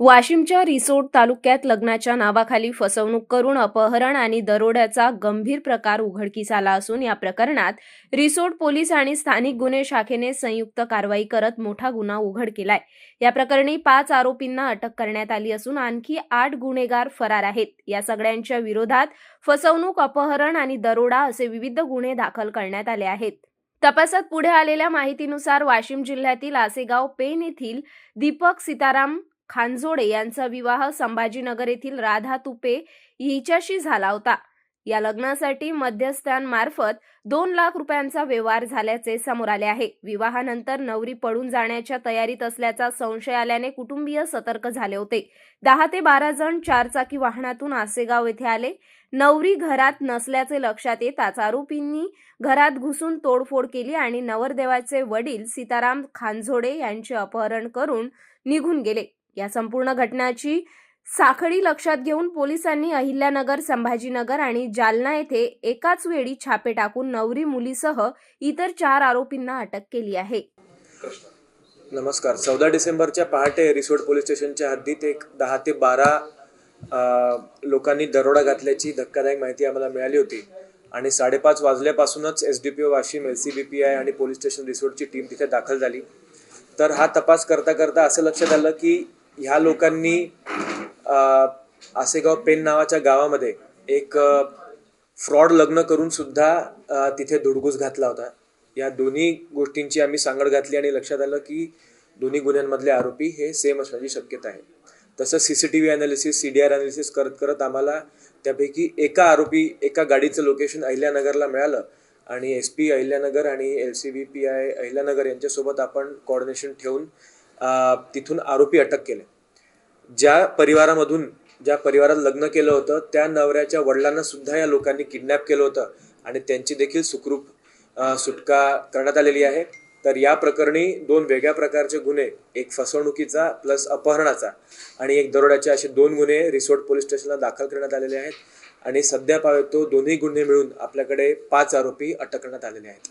वाशिमच्या रिसोड तालुक्यात लग्नाच्या नावाखाली फसवणूक करून अपहरण आणि दरोड्याचा गंभीर प्रकार उघडकीस आला असून या प्रकरणात रिसोड पोलीस आणि स्थानिक गुन्हे शाखेने संयुक्त कारवाई करत मोठा गुन्हा उघड केलाय. या प्रकरणी पाच आरोपींना अटक करण्यात आली असून आणखी आठ गुन्हेगार फरार आहेत. या सगळ्यांच्या विरोधात फसवणूक अपहरण आणि दरोडा असे विविध गुन्हे दाखल करण्यात आले आहेत. तपासात पुढे आलेल्या माहितीनुसार वाशिम जिल्ह्यातील आसेगाव पेन येथील दीपक सीताराम खानजोडे यांचा विवाह संभाजीनगर येथील राधा तुपे हिच्याशी झाला होता. या लग्नासाठी मध्यस्थांमार्फत दोन लाख रुपयांचा व्यवहार झाल्याचे समोर आले आहे. विवाहानंतर नवरी पळून जाण्याच्या तयारीत असल्याचा संशय आल्याने कुटुंबीय सतर्क झाले होते. दहा ते बारा जण चारचाकी वाहनातून आसेगाव येथे आले. नवरी घरात नसल्याचे लक्षात येताच आरोपींनी घरात घुसून तोडफोड केली आणि नवरदेवाचे वडील सीताराम खानझोडे यांचे अपहरण करून निघून गेले. या संपूर्ण घटनाची साखळी लक्षात घेऊन पोलिसांनी अहिल्यानगर संभाजीनगर आणि जालना येथे एकाच वेळी छापे टाकून नवरी मुलीसह इतर चार आरोपींना अटक केली आहे. नमस्कार. चौदा डिसेंबरच्या पहाटे रिसोड पोलीस स्टेशनच्या हद्दीत एक दहा ते बारा लोकांनी दरोडा घातल्याची धक्कादायक माहिती आम्हाला मिळाली होती आणि साडेपाच वाजल्यापासूनच S D P O Washim L C B P I आणि पोलीस स्टेशन रिसोडची टीम तिथे दाखल झाली. तर हा तपास करता करता असं लक्षात आलं की ह्या लोकांनी आसेगाव पेन नावाच्या गावामध्ये एक फ्रॉड लग्न करून सुद्धा तिथे धुडगूस घातला होता. या दोन्ही गोष्टींची आम्ही सांगड घातली आणि लक्षात आलं की दोन्ही गुन्ह्यांमधले आरोपी हे सेम असण्याची शक्यता आहे. तसंच C C T V analysis C D R analysis करत करत आम्हाला त्यापैकी एका आरोपी एका गाडीचं लोकेशन अहिल्यानगरला मिळालं आणि S P Ahilyanagar L C B P I I Ahilyanagar यांच्यासोबत आपण कोऑर्डिनेशन ठेवून तिथून आरोपी अटक केले. ज्या परिवारामधून ज्या परिवारात लग्न केलं होतं त्या नवऱ्याच्या वडिलांना सुद्धा या लोकांनी किडनॅप केलं होतं आणि त्यांची देखील सुखरूप सुटका करण्यात आलेली आहे. तर या प्रकरणी दोन वेगळ्या प्रकारचे गुन्हे एक फसवणुकीचा प्लस अपहरणाचा आणि एक दरोड्याचे असे दोन गुन्हे रिसोर्ट पोलीस स्टेशनला दाखल करण्यात आलेले आहेत. आणि सध्या पावेतो दोन्ही गुन्हे मिळून आपल्याकडे पाच आरोपी अटक करण्यात आलेले आहेत.